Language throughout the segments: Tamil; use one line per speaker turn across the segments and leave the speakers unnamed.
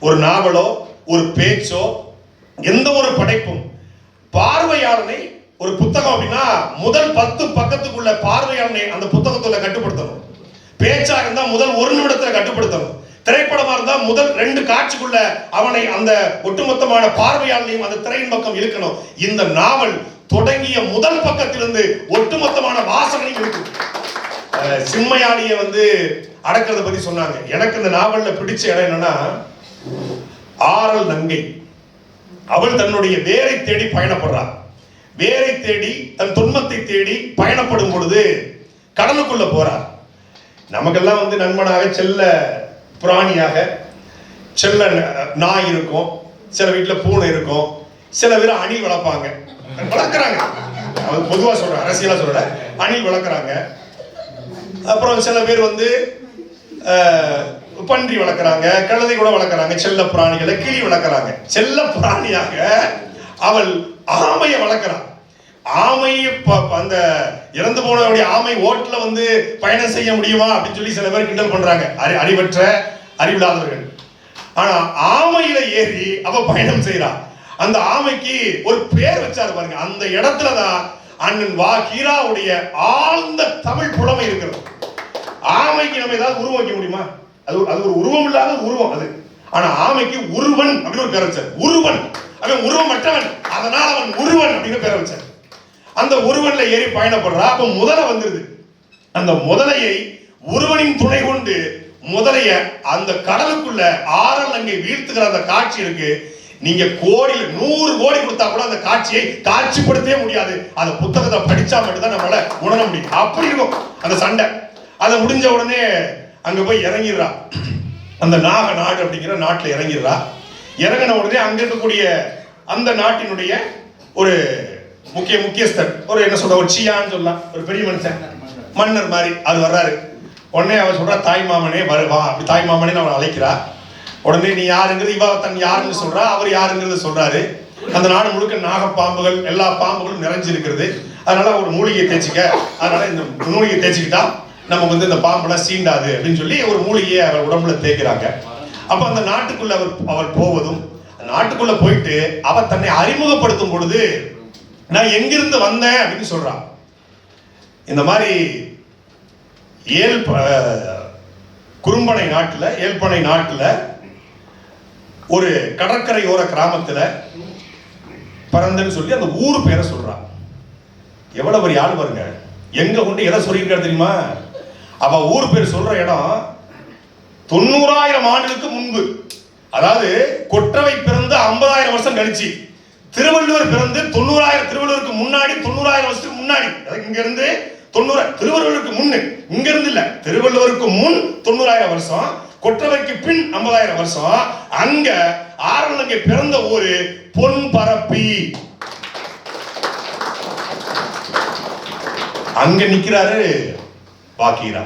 ஒரு நாவலோ ஒரு பேச்சோ எந்த ஒரு படைப்பும் பார்வையாளனை ஒரு புத்தகம் அப்படின்னா முதல் பத்து பக்கத்துக்குள்ள பார்வையாளனை அந்த புத்தகத்துல கட்டுப்படுத்தணும். பேச்சா இருந்தா முதல் ஒரு நிமிடத்துல கட்டுப்படுத்தணும். திரைப்படமா இருந்தா முதல் ரெண்டு காட்சிக்குள்ள அவனை அந்த ஒட்டுமொத்தமான பார்வையாளனையும் அந்த திரையின் பக்கம் இழுக்கணும். இந்த நாவல் தொடங்கிய முதல் பக்கத்திலிருந்து ஒட்டுமொத்தமான வாசனையும் இருக்கும் அஹ் வந்து அடக்கிறத பத்தி சொன்னாங்க. எனக்கு இந்த நாவல்ல பிடிச்ச இடம் என்னன்னா ஆரல் நங்கை. அவள் தன்னுடைய வேரை தேடி பயணப்படுறாள் வேரை தேடி தன் துன்பத்தை தேடி பயணப்படும் பொழுது கடலுக்குள்ள போறார் நமக்கெல்லாம் வந்து நண்பனாக செல்ல பிராணியாக செல்ல நாய் இருக்கும் சில வீட்டில் பூனை இருக்கும் சில பேர் அணில் வளர்ப்பாங்க. வளர்க்குறாங்க. அது பொதுவாக சொல்கிறேன் அரசியலாக சொல்றேன் அணில் வளர்க்குறாங்க. அப்புறம் சில பேர் வந்து பன்றி வளர்க்குறாங்க கழுதை கூட வளர்க்குறாங்க செல்ல பிராணிகளை கிளி வளர்க்குறாங்க. செல்ல பிராணியாக அவள் ஆமையை வளர்க்குறான் ஆமையை ப- அந்த இறந்து போனவருடைய ஆமை ஓட்டுல வந்து பயணம் செய்ய முடியுமா அப்படின்னு சொல்லி சில பேர் கிண்டல் பண்றாங்க. அறி அறிவற்ற அறிவில்லாதவர்கள். ஆனா ஆமையில ஏறி அவ பயணம் செய்யறா அந்த ஆமைக்கு ஒரு பேர் வச்சாரு பாருங்க. அந்த இடத்துல தான் அண்ணன் வா கீராவுடைய ஆழ்ந்த தமிழ் புலமை இருக்கிறது. ஆமைக்கு நம்ம ஏதாவது உருவாக்க முடியுமா? அது அது ஒரு உருவம் இல்லாத உருவம் அது. ஆனா ஆமைக்கு உருவன் அப்படின்னு ஒரு பேர் வச்சார். உருவன். அவன் உருவமற்றவன். அதனால அவன் உருவன் அப்படின்னு பேர் வச்சார். அந்த உருவன்ல ஏறி பயணப்படுறா. அப்ப முதலை வந்துருது. அந்த முதலையை ஒருவனின் துணை கொண்டு முதலைய அந்த கடலுக்குள்ள ஆறல் அங்கே வீழ்த்துகிற அந்த காட்சி இருக்கு. நீங்க கோடியில் நூறு கோடி கொடுத்தா கூட அந்த காட்சியை காட்சிப்படுத்தவே முடியாது. அந்த புத்தகத்தை படிச்சா மட்டும்தான் நம்மளால உணர முடியும். அப்படி இருக்கும். அந்த சண்டை. அதை முடிஞ்ச உடனே அங்க போய் இறங்கிடுறா. அந்த நாக நாடு அப்படிங்கிற நாட்டில் இறங்கிடுறா. இறங்கின உடனே அங்க இருக்கக்கூடிய அந்த நாட்டினுடைய ஒரு முக்கிய முக்கியஸ்தர். ஒரு என்ன சொல்ற? ஒரு சியான்னு சொல்லலாம். ஒரு பெரிய மனுஷன். மன்னர் மாதிரி. அது வர்றாரு. உடனே அவர் சொல்றா தாய் மாமனே வருவா அப்படி தாய் மாமனே அவன் அழைக்கிறா. உடனே நீ யாருங்கிறது? இவ தன் யாருன்னு சொல்றா. அவர் யாருங்கிறத சொல்றாரு. அந்த நாடு முழுக்க நாகப்பாம்புகள் எல்லா பாம்புகளும் நிறைஞ்சிருக்கிறது. அதனால ஒரு மூலிகையை தேய்ச்சிக்க. அதனால இந்த மூலிகையை தேய்ச்சிக்கிட்டா நம்ம வந்து இந்த பாம்பெல்லாம் சீண்டாது அப்படின்னு சொல்லி ஒரு மூலிகையை அவர் உடம்புல தேய்க்கிறாங்க. அப்ப அந்த நாட்டுக்குள்ள அவர் அவர் போவதும் நாட்டுக்குள்ள போயிட்டு அவர் தன்னை அறிமுகப்படுத்தும் பொழுது நான் எங்கிருந்து வந்தேன்? அப்படின்னு சொல்றான். இந்த மாதிரி ஏல் குறும்பனை நாட்டில் ஏல்பனை நாட்டில் ஒரு கடற்கரையோர கிராமத்தில் பிறந்தன்னு சொல்லி அந்த ஊர் பேரை சொல்றான். எவ்வளவு பெரிய ஆள் பாருங்க. எங்க கொண்டு எதை சொல்லியிருக்காரு தெரியுமா? அவ ஊர் பேர் சொல்ற இடம் தொண்ணூறாயிரம் ஆண்டுகளுக்கு முன்பு. அதாவது கொற்றவை பிறந்து ஐம்பதாயிரம் வருஷம் கழிச்சு. திருவள்ளுவர் பிறந்து தொண்ணூறாயிரம் திருவள்ளுவருக்கு முன்னாடி தொண்ணூறாயிரம் வருஷத்துக்கு முன்னாடி. இங்க இருந்து தொண்ணூறு திருவள்ளுவருக்கு முன்னு. இங்க இருந்து இல்ல திருவள்ளுவருக்கு முன் தொண்ணூறாயிரம் வருஷம் கொற்றவைக்கு பின் ஐம்பதாயிரம் வருஷம். அங்க ஆரணுக்கு பிறந்த ஊரு பொன் பரப்பி. அங்க நிக்கிறாரு பாக்கீரா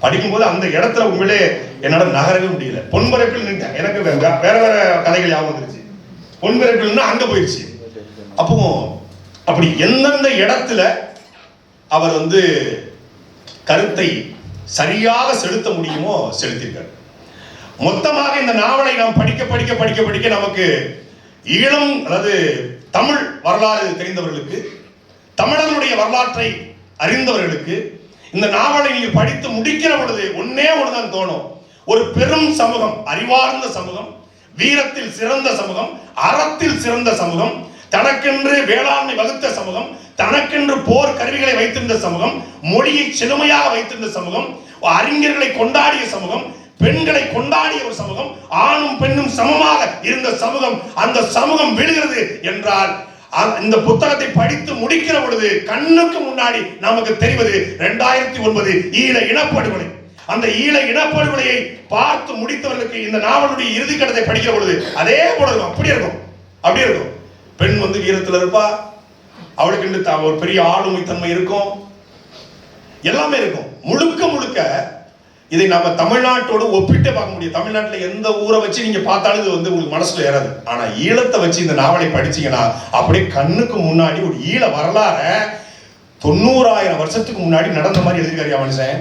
படிக்கும்போது அந்த இடத்துல உண்மையிலே என்னால் நகரவே முடியல. பொன்பரப்பில் நின்றேன் எனக்கு வேற வேற கதைகள் ஞாபகம் வந்துருச்சு. பொன்பரப்பில்னா அங்க போயிடுச்சு அப்போ அப்படி எந்தெந்த இடத்துல அவர் வந்து கருத்தை சரியாக செலுத்த முடியுமோ செலுத்திருக்கார் மொத்தமாக இந்த நாவலை நாம் படிக்க படிக்க படிக்க படிக்க நமக்கு ஈழம் அதாவது தமிழ் வரலாறு தெரிந்தவர்களுக்கு தமிழனுடைய வரலாற்றை அறிந்தவர்களுக்கு இந்த நாவலை நீங்க படித்து முடிக்கிற பொழுது ஒன்னே ஒன்றுதான் தோணும். ஒரு பெரும் சமூகம் அறிவார்ந்த சமூகம் வீரத்தில் சிறந்த சமூகம் அறத்தில் சிறந்த சமூகம் தனக்கென்று வேளாண்மை வகுத்த சமூகம் தனக்கென்று போர் கருவிகளை வைத்திருந்த சமூகம் மொழியை செழுமையாக வைத்திருந்த சமூகம் அறிஞர்களை கொண்டாடிய சமூகம் பெண்களை கொண்டாடிய ஒரு சமூகம் ஆணும் பெண்ணும் சமமாக இருந்த சமூகம் அந்த சமூகம் விழுகிறது என்றால் இந்த புத்தகத்தை படித்து முடிக்கிற பொழுது கண்ணுக்கு முன்னாடி நமக்கு தெரிவது ரெண்டாயிரத்தி ஒன்பது ஈழ இனப்படுகொலை. அந்த ஈழ இனப்படுகொலையை பார்த்து முடித்தவர்களுக்கு இந்த நாவலுடைய இறுதி கட்டத்தை படிக்கிற பொழுது அதே போல இருக்கும். அப்படியே இருக்கும். அப்படியே இருக்கும். பெண் வந்து வீரத்தில் இருப்பா. அவளுக்கு த- ஒரு பெரிய ஆளுமை தன்மை இருக்கும். எல்லாமே இருக்கும். முழுக்க முழுக்க இதை நம்ம தமிழ்நாட்டோடு ஒப்பிட்டே பார்க்க முடியும். தமிழ்நாட்டில் எந்த ஊரை வச்சு நீங்க பார்த்தாலும் இது வந்து உங்களுக்கு மனசுல ஏறாது. ஆனா ஈழத்தை வச்சு இந்த நாவலை படிச்சீங்கன்னா அப்படியே கண்ணுக்கு முன்னாடி ஒரு ஈழ வரலாற தொண்ணூறாயிரம் வருஷத்துக்கு முன்னாடி நடந்த மாதிரி எழுதிருக்காரு மனுஷன்?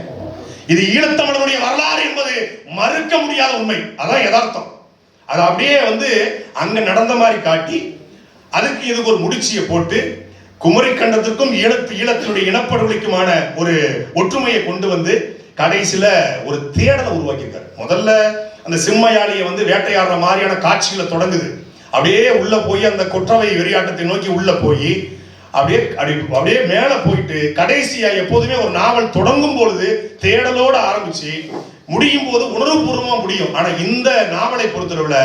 இது ஈழத்தமிழனுடைய வரலாறு என்பது மறுக்க முடியாத உண்மை. அதான் யதார்த்தம். அது அப்படியே வந்து அங்க நடந்த மாதிரி காட்டி அதுக்கு இதுக்கு ஒரு முடிச்சியை போட்டு குமரிக்கண்டத்துக்கும் ஈழத்து ஈழத்தினுடைய இனப்படுகொலைக்குமான ஒரு ஒற்றுமையை கொண்டு வந்து கடைசியில ஒரு தேடலை உருவாக்கியிருக்காரு. முதல்ல அந்த சிம்மயாளியை வந்து வேட்டையாடுற மாதிரியான காட்சிகளை தொடங்குது. அப்படியே உள்ள போய் அந்த கொற்றவை வெறியாட்டத்தை நோக்கி உள்ள போய் அப்படியே அப்படி அப்படியே மேல போயிட்டு கடைசியா எப்போதுமே ஒரு நாவல் தொடங்கும் பொழுது தேடலோட ஆரம்பிச்சு முடியும் போது உணர்வுபூர்வமா முடியும். ஆனா இந்த நாவலை பொறுத்தளவுல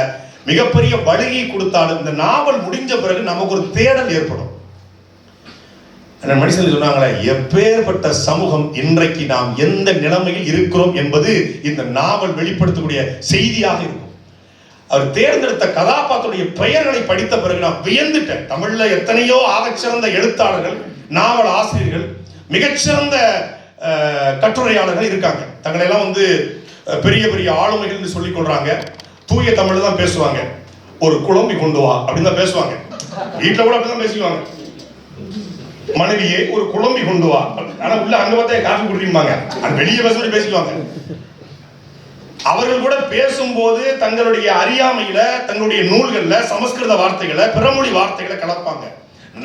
மிகப்பெரிய வழியை கொடுத்தாலும் இந்த நாவல் முடிஞ்ச பிறகு நமக்கு ஒரு தேடல் ஏற்படும். மனுஷன் சொன்னாங்களே எப்பேற்பட்ட சமூகம் இன்றைக்கு நாம் எந்த நிலைமையில் இருக்கிறோம் என்பது இந்த நாவல் வெளிப்படுத்தக்கூடிய செய்தியாக இருக்கும். அவர் தேர்ந்தெடுத்த கதாபாத்திரடைய பெயர்களை படித்த பிறகு நான் வியந்துட்டேன். தமிழ்ல எத்தனையோ ஆகச்சிறந்த எழுத்தாளர்கள் நாவல் ஆசிரியர்கள் மிகச்சிறந்த கட்டுரையாளர்கள் இருக்காங்க. தங்களெல்லாம் வந்து பெரிய பெரிய ஆளுமைகள் சொல்லிக் கொள்றாங்க. தூய தமிழ் தான் பேசுவாங்க. ஒரு குழம்பி கொண்டு வா அப்படின்னு தான் பேசுவாங்க. வீட்டில் கூட அப்படிதான் பேசிக்குவாங்க. மனைவியை ஒரு குழம்பி கொண்டு வா. ஆனா உள்ள அங்க பார்த்தா காஃபி குடிப்பாங்க வெளியே பேச பேசிக்குவாங்க. அவர்கள் கூட பேசும்போது தங்களுடைய அறியாமையில தங்களுடைய நூல்கள்ல சமஸ்கிருத வார்த்தைகளை பிறமொழி வார்த்தைகளை கலப்பாங்க.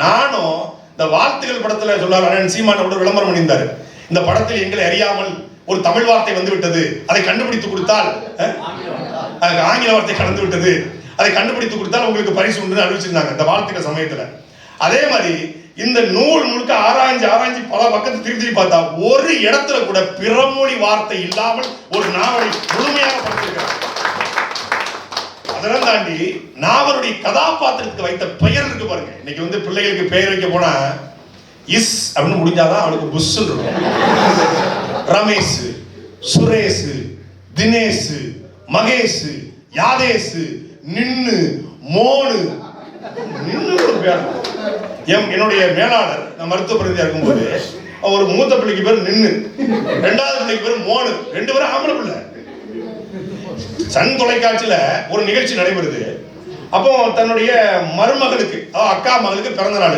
நானும் இந்த வார்த்தைகள் படத்துல சொன்னார் சீமான கூட விளம்பரம் பண்ணியிருந்தாரு. இந்த படத்தில் எங்களை அறியாமல் ஒரு தமிழ் வார்த்தை வந்து விட்டது அதை கண்டுபிடித்து கொடுத்தால் ஆங்கில வார்த்தை கலந்து விட்டது. அதை கண்டுபிடித்து கொடுத்தால் உங்களுக்கு பரிசு உண்டுன்னு அறிவிச்சிருந்தாங்க இந்த வார்த்தைகள் சமயத்துல. அதே மாதிரி இந்த நூல் முழுக்க ஆராய்ஞ்சு ஆராய்ஞ்சு பல பக்கத்தை திருப்பி திருப்பி பார்த்தா ஒரு இடத்துல கூட பிறமொழி வார்த்தை இல்லாமல் ஒரு நாவலை முழுமையாக படித்திருக்கிறார் அதெல்லாம் தாண்டி நாவலுடைய கதாபாத்திரத்துக்கு வைத்த பெயர் இருக்கு பாருங்க. இன்னைக்கு வந்து பிள்ளைகளுக்கு பெயர் வைக்க போனா இஸ் அப்படின்னு முடிஞ்சாதான் அவளுக்கு புஷ் இருக்கும் ரமேஷ் சுரேஷ் தினேஷ் மகேஷ் யாதேஷ் நின்னு மோனு நின்னு எம் என்னுடைய மேலாளர் நான் மருத்துவ பிரதியா இருக்கும்போது ஒரு மூத்த பிள்ளைக்கு பேர் நின்னு ரெண்டாவது பிள்ளைக்கு பேர் மோனு ரெண்டு பேரும் ஆம்பளை பிள்ளை. சன் தொலைக்காட்சியில ஒரு நிகழ்ச்சி நடைபெறுது. அப்போ தன்னுடைய மருமகளுக்கு அக்கா மகளுக்கு பிறந்த நாள்.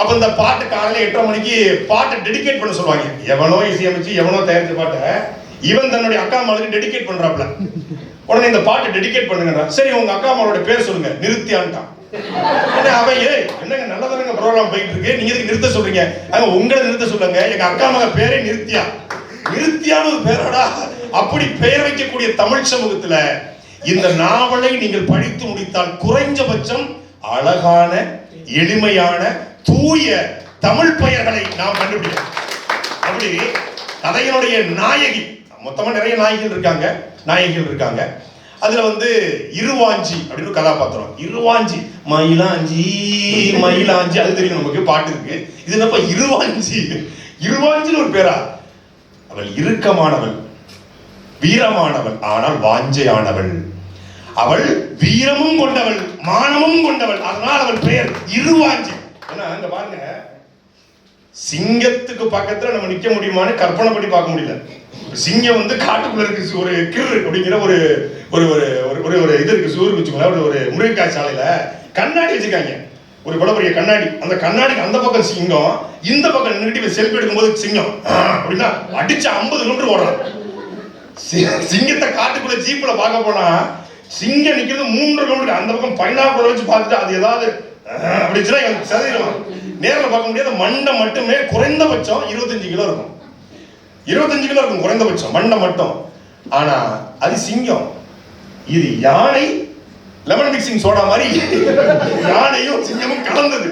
அப்போ இந்த பாட்டு காலையில எட்டரை மணிக்கு பாட்டை டெடிகேட் பண்ண சொல்லுவாங்க. எவனோ இசையமைச்சு எவனோ தயாரித்த பாட்டை இவன் தன்னுடைய அக்கா மகளுக்கு டெடிகேட் பண்றாப்ல உடனே இந்த பாட்டை டெடிகேட் பண்ணுங்கடா. சரி உங்க அக்கா மகளோட பேர் சொல்லுங்க. நிறுத்தியான்ட்டான். அவன் ஏய் என்னங்க நல்லதானங்க ப்ரோக்ராம் போயிட்டு இருக்கு நீங்க எதுக்கு நிறுத்த சொல்றீங்க? அங்க உங்களை நிறுத்த சொல்லுங்க. எங்க அக்கா மக பேரே நிறுத்தியா? நிறுத்தியான ஒரு பேரடா. அப்படி பெயர் வைக்கக்கூடிய தமிழ் சமூகத்துல இந்த நாவலை நீங்கள் படித்து முடித்தால் குறைஞ்சபட்சம் அழகான எளிமையான தூய தமிழ் பெயர்களை நாம் கண்டுபிடிக்கலாம் அப்படி கதையினுடைய நாயகி மொத்தமா நிறைய நாயகிகள் இருக்காங்க. நாயகிகள் இருக்காங்க. அதுல வந்து இருவாஞ்சி அப்படின்னு ஒரு கதாபாத்திரம். இருவாஞ்சி. மயிலாஞ்சி மயிலாஞ்சி. அது தெரியும் நமக்கு பாட்டு இருக்கு. இது என்னப்பா இருவாஞ்சி? இருவாஞ்சின்னு ஒரு பேரா? அவள் இறுக்கமானவள் வீரமானவள் ஆனால் வாஞ்சையானவள். அவள் வீரமும் கொண்டவள் மானமும் கொண்டவள். அதனால் அவள் பெயர் இருவாஞ்சி. ஏன்னா இந்த பாருங்க சிங்கத்துக்கு பக்கத்துல நம்ம நிக்க முடியுமான்னு கற்பனை பண்ணி பார்க்க முடியல. சிங்கம் வந்து காட்டுக்குள்ள இருக்கு ஒரு கிர் அப்படிங்கிற ஒரு ஒரு ஒரு ஒரு- ஒரு ஒரு இது இருக்கு சூர் வச்சுக்கோங்களேன் ஒரு ஒரு முருங்கைக்காய் சாலையில கண்ணாடி வச்சுருக்காங்க. ஒரு இவ்வளவு கண்ணாடி. அந்த கண்ணாடிக்கு அந்த பக்கம் சிங்கம் இந்த பக்கம் நின்றுட்டு செல்ஃபி எடுக்கும்போது சிங்கம். அப்படின்னா அடிச்சு ஐம்பது கிலோமீட்டர் ஓடுறான். சி- சிங்கத்தை காட்டுக்குள்ள ஜீப்ல பார்க்க போனா சிங்கம் நிக்கிறது மூன்று கிலோமீட்டர் அந்த பக்கம் பைனாக்குள்ள வச்சு பார்த்துட்டு அது ஏதாவது அப்படிச்சுன்னா எனக்கு சதவீதம் நேரில் பார்க்க முடியாத மண்டை மட்டுமே குறைந்தபட்சம் இருபத்தஞ்சு கிலோ இருக்கும். இருபத்தஞ்சு கிலோ இருக்கும் குறைந்தபட்சம் மண்டை மட்டும். ஆனா அது சிங்கம். இது யானை லெமன் மிக்சிங் சோடா மாதிரி யானையும் சிங்கமும் கலந்தது.